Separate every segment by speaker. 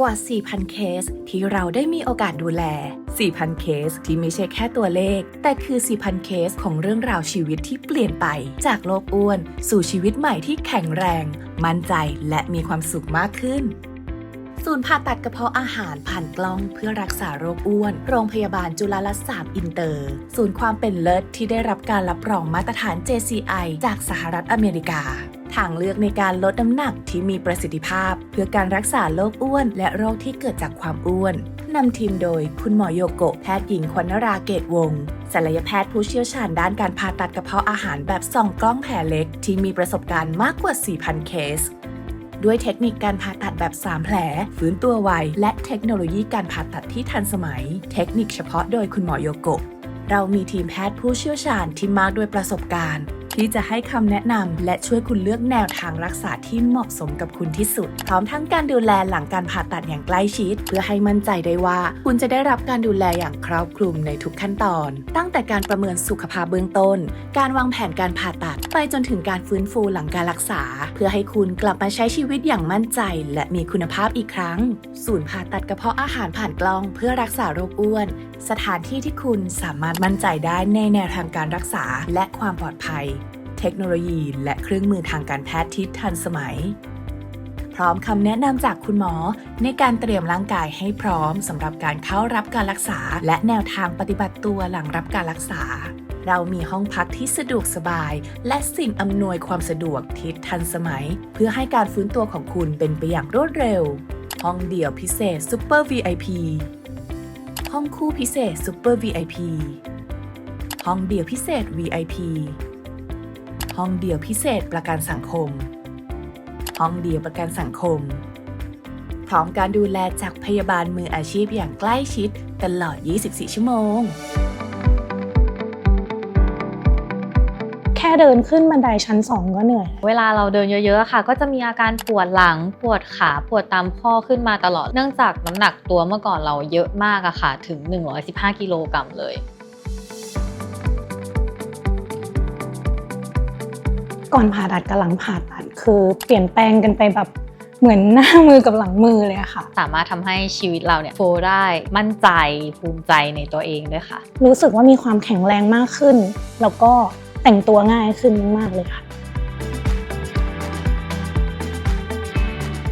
Speaker 1: กว่า 4,000 เคส ที่เราได้มีโอกาสดูแล 4,000 เคส ที่ไม่ใช่แค่ตัวเลข แต่คือ 4,000 เคสของเรื่องราวชีวิตที่เปลี่ยนไป จากโลกอ้วน สู่ชีวิตใหม่ที่แข็งแรง มั่นใจและมีความสุขมากขึ้น ศูนย์ผ่าตัดกระเพาะอาหารผ่านกล้องเพื่อรักษาโรคอ้วน โรงพยาบาลจุฬาลัตน์อินเตอร์ ศูนย์ความเป็นเลิศที่ได้รับการรับรองมาตรฐาน JCI จากสหรัฐอเมริกา ทางเลือกในการลดน้ำหนักที่มีประสิทธิภาพ เพื่อการรักษาโรคอ้วน และโรคที่เกิดจากความอ้วนนำทีมโดย คุณหมอโยโกะแพทย์หญิงควนนราเกตวงศ์ศัลยแพทย์ผู้เชี่ยวชาญด้านการผ่าตัดกระเพาะอาหารแบบส่องกล้องแผลเล็ก ที่มีประสบการณ์มากกว่า 4,000 เคส ด้วยเทคนิคการผ่าตัดแบบ 3 แผล ฟื้นตัวไว และเทคโนโลยีการผ่าตัดที่ทันสมัย เทคนิคเฉพาะโดยคุณหมอโยโกะเรามีทีมแพทย์ผู้เชี่ยวชาญที่มากด้วยประสบการณ์ ที่จะให้คำแนะนำและช่วยคุณเลือกแนวทางรักษาที่เหมาะสมกับคุณที่สุด พร้อมทั้งการดูแลหลังการผ่าตัดอย่างใกล้ชิด เพื่อให้มั่นใจได้ว่า คุณจะได้รับการดูแลอย่างครอบคลุมในทุกขั้นตอน ตั้งแต่การประเมินสุขภาพเบื้องต้น การวางแผนการผ่าตัด ไปจนถึงการฟื้นฟูหลังการรักษา เพื่อให้คุณกลับมาใช้ชีวิตอย่างมั่นใจ และมีคุณภาพอีกครั้ง ศูนย์ผ่าตัดกระเพาะอาหารผ่านกล้อง เพื่อรักษาโรคอ้วน สถานที่ที่คุณสามารถมั่นใจได้ในแนวทางการรักษาและความปลอดภัย เทคโนโลยี และเครื่องมือทางการแพทย์ที่ทันสมัย พร้อมคำแนะนำจากคุณหมอในการเตรียมร่างกายให้พร้อมสำหรับการเข้ารับการรักษา และแนวทางปฏิบัติตัวหลังรับการรักษา เรามีห้องพักที่สะดวกสบาย และสิ่งอำนวยความสะดวกที่ทันสมัย เพื่อให้การฟื้นตัวของคุณเป็นไปอย่างรวดเร็ว ห้องเดี่ยวพิเศษ Super VIP ห้องคู่พิเศษ Super VIP ห้องเดี่ยวพิเศษ VIP ห้องเดี่ยวพิเศษประกันสังคม ห้องเดี่ยวประกันสังคม พร้อมการดูแลจากพยาบาลมืออาชีพอย่างใกล้ชิดตลอด 24 ชั่วโมง
Speaker 2: แค่เดินขึ้นบันไดชั้นสองก็เหนื่อย
Speaker 3: เวลาเราเดินเยอะๆอะค่ะ ก็จะมีอาการปวดหลัง ปวดขา ปวดตามข้อขึ้นมาตลอด เนื่องจากน้ำหนักตัวเมื่อก่อนเราเยอะมากอะค่ะ ถึง 115 กิโลกรัมเลย
Speaker 2: ก่อนผ่าตัดกับหลังผ่าตัดคือเปลี่ยนแปลงกันไปแบบเหมือนหน้ามือกับหลังมือเลยอะค่ะ
Speaker 3: สามารถทำให้ชีวิตเราเนี่ยโฟลได้มั่นใจภูมิใจในตัวเองด้วยค่ะ
Speaker 2: รู้สึกว่ามีความแข็งแรงมากขึ้น แล้วก็แต่งตัวง่ายขึ้นมากๆเลยค่ะ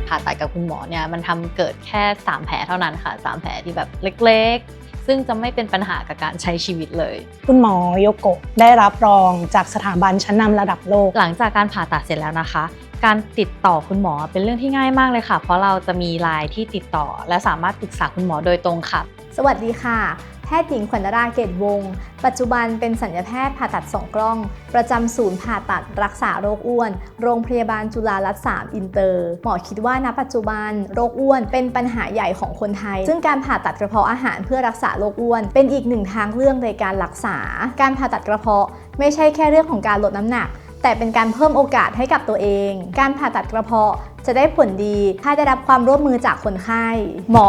Speaker 3: ผ่าตัดกับคุณหมอเนี่ยมันทำเกิดแค่ 3 แผลเท่านั้นค่ะ 3 แผลที่แบบเล็กๆ ซึ่งจะไม่เป็นปัญหากับการใช้ชีวิตเลย
Speaker 2: คุณหมอโยโกะได้รับรองจากสถาบันชั้นนำระดับโลก
Speaker 3: หลังจากการผ่าตัดเสร็จแล้วนะคะ การติดต่อคุณหมอเป็นเรื่องที่ง่ายมากเลยค่ะ เพราะเราจะมีไลน์ที่ติดต่อ และสามารถปรึกษาคุณหมอโดยตรงค่ะ
Speaker 4: สวัสดีค่ะ แพทย์หญิงขวัญราเกตวงศ์ปัจจุบันเป็นสัญญาแพทย์ผ่าตัดสองกล้อง ประจำศูนย์ผ่าตัดรักษาโรคอ้วน โรงพยาบาลจุฬาลัตน์3อินเตอร์ หมอคิดว่าณปัจจุบันโรคอ้วนเป็นปัญหาใหญ่ของคนไทย ซึ่งการผ่าตัดกระเพาะอาหารเพื่อรักษาโรคอ้วน เป็นอีกหนึ่งทางเลือกในการรักษา การผ่าตัดกระเพาะ ไม่ใช่แค่เรื่องของการลดน้ำหนัก แต่เป็นการเพิ่มโอกาสให้กับตัวเอง การผ่าตัดกระเพาะจะได้ผลดี ถ้าได้รับความร่วมมือจากคนไข้ หมอ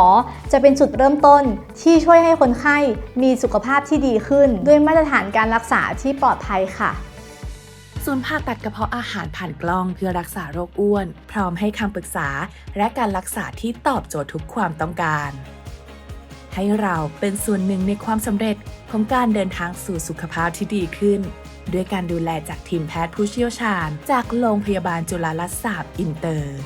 Speaker 4: จะเป็นจุดเริ่มต้นที่ช่วยให้คนไข้มีสุขภาพที่ดีขึ้น ด้วยมาตรฐานการรักษาที่ปลอดภัยค่ะ
Speaker 1: ศูนย์ผ่าตัดกระเพาะอาหารผ่านกล้องเพื่อรักษาโรคอ้วน พร้อมให้คำปรึกษา และการรักษาที่ตอบโจทย์ทุกความต้องการ ให้เราเป็นส่วนหนึ่งในความสำเร็จของการเดินทางสู่สุขภาพที่ดีขึ้น ด้วยการดูแลจากทีมแพทย์ผู้เชี่ยวชาญ จากโรงพยาบาลจุฬาลัตน์3อินเตอร์